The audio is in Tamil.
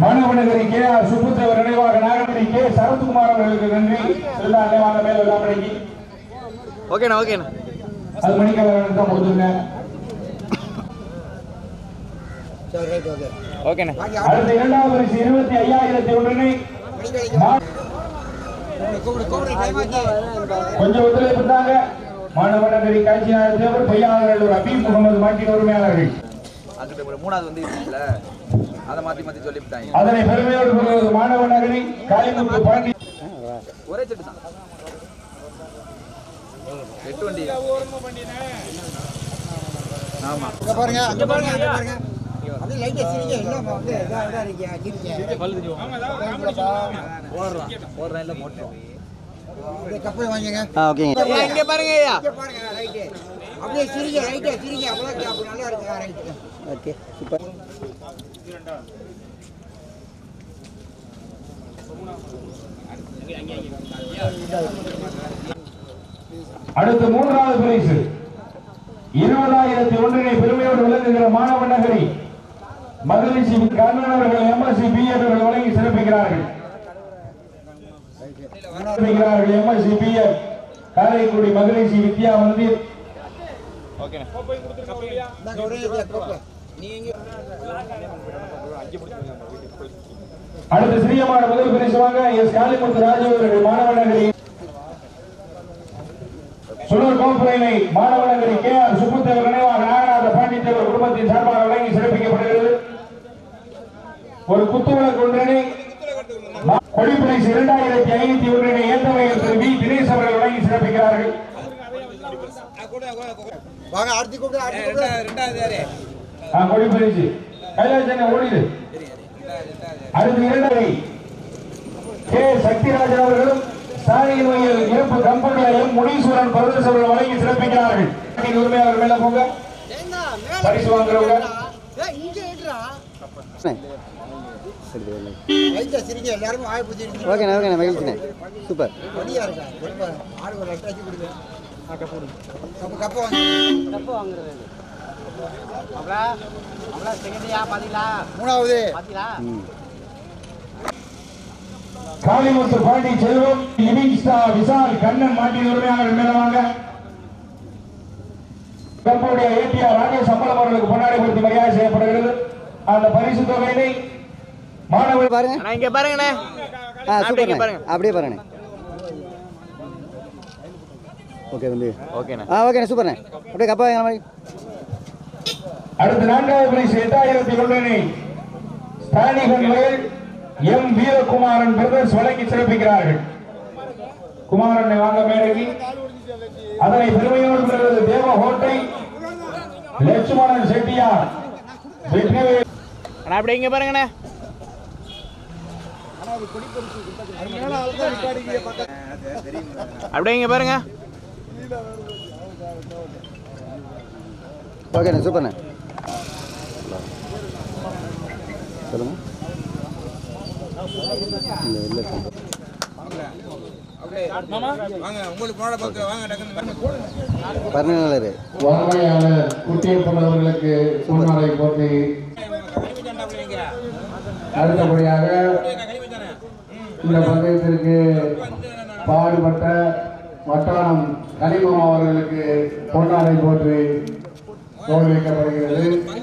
மாணவனகரி கே ஆர் சுப்புத்தேவர் நினைவாக நாகமணி கே சரத்குமார் அவர்களுக்கு நன்றி. செல்லா நினைவாக மேல் வெள்ளாமணிக்கு ஓகேண்ணா ஓகேண்ணா. அது மணிக்கலன் தான் கொடுத்துருங்க. ஓகேண்ணா. அடுத்த இரண்டாவது பரிசு இருபத்தி ஐயாயிரத்தி ஒன்றினை கொஞ்சம் ஒத்துழைப்பு தாங்க. மாணவனகரி காட்சி தேவர் பொய்யாளர்கள் ஒரு அபீப் முகமது மாட்டின் உரிமையாளர்கள். மூணாவது வந்து அதை மாற்றி மாற்றி சொல்லிவிட்டாங்க. அதனை பெருமையோடு காளிமுத்து பாண்டி. ஒரே செட்டு தான். எட்டு வண்டி. ஆமா. இங்க பாருங்க அங்க பாருங்க அங்க பாருங்க. வந்து இதா இதா இருக்கீங்க ஓடுறான் ஓடுறான் இல்லை போட்டோம் வாங்கிங்க ஓகேங்க. இங்கே பாருங்க. ஐயா. இங்க பாருங்க ரைட்டு அப்படியே சிரிங்க ரைட்டா சிரிங்க. அப்பதான் அப்படி நல்லா இருக்கு ரைட்டு ஓகே. சூப்பர் அடுத்து மூன்றாவது பரிசு. இருபதாயிரத்தி ஒன்றினை பெருமையோடு விளங்குகிற மாணவ நகரி மகிழ்ச்சி கர்ணன் அவர்கள் எம்எஸ்சி பிஎட் அவர்கள் வழங்கி சிறப்பிக்கிறார்கள். பிஎட் காரைக்குடி மகிழ்ச்சி வித்யா மந்திர். அடுத்து சிறியமான முதல் பரிசு வாங்க எஸ். காளிமுத்து ராஜு அவர்கள் மாணவ நகரி சுழல் கோப்புரையினை மாணவ நகரி கே ஆர் சுப்புத்தேவர் நினைவாக நாகநாத பாண்டித்தேவர் குடும்பத்தின் சார்பாக வழங்கி சிறப்பிக்கப்படுகிறது ஒரு குத்துவிளக்கு ஒன்றினை மா- கொடிப்பரிசு இரண்டாயிரத்தி ஐநூத்தி ஒன்றினை ஏற்றவையில் திரு வி. தினேஷ் அவர்கள் வழங்கி சிறப்பிக்கிறார்கள். வாங்க அடுத்து கூப்பிடு கூப்பிடு. ஆ, கொடிப்பரிசு கைலாசங்க ஓடிடு. அடுத்து இரண்டரை கே. சக்திராஜன் அவர்களும் சாணியின் வகையில் இருப்பு கம்பெனியையும் முனீஸ்வரன் பிரதேச அவர்கள் வழங்கி சிறப்பிக்கிறார்கள். உரிமையாளர் மேல போங்க. பரிசு வாங்குறவங்க. லைட்டா சிரிங்க எல்லாரும் வாய் புத்திருக்கீங்க ஓகேண்ணா ஓகேண்ணா மகிழ்ச்சிண்ணே. சூப்பர். மூணாவது. காளிமுத்து பாண்டி செல்வம் லிவிங் ஸ்டார் விசால் கண்ணன் மாட்டின் உரிமையாளர் மேல வாங்க கம்பெனியுடைய ஏடிஆர் ராஜேஷ் அம்பலம் அவர்களுக்கு பொன்னாடை கொடுத்து மரியாதை செய்யப்படுகிறது. அந்த பரிசு தொகையினை மாணவர் பாருங்க. இங்கே பாருங்கண்ணே. ஆ அப்படியே பாருங்க. அப்படியே ஓகே வந்து ஓகேண்ணா. ஆ ஓகேண்ணே சூப்பர்ண்ணே. அப்படியே கப்பா வாங்கிற மாதிரி. அடுத்து நான்காவது பரிசு எட்டாயிரத்தி ஒன்றினை ஸ்தானிகன் வயல் எம் வீரகுமாரன் பிரதர்ஸ் வழங்கி சிறப்பிக்கிறார்கள். குமாரனை வாங்க மேடைக்கு அதனை பெருமையோடு பெறுவது தேவ ஹோட்டை லட்சுமணன் செட்டியார். வெற்றிவேல் அண்ணா அப்படியே இங்கே பாருங்கண்ணே. அப்படியே இங்கே பாருங்க. ஓகேண்ணே சூப்பர்ண்ணே. சொல்லுங்க. இல்லை இல்லை வறுமையாளர் குட்டியப்பன் அவர்களுக்கு முன்னாரை போட்டி அடுத்தபடியாக இந்த பந்தயத்திற்கு பாடுபட்ட வட்டாரம் கனிமம் அவர்களுக்கு பொன்னாடை போற்றி கௌரவிக்கப்படுகிறது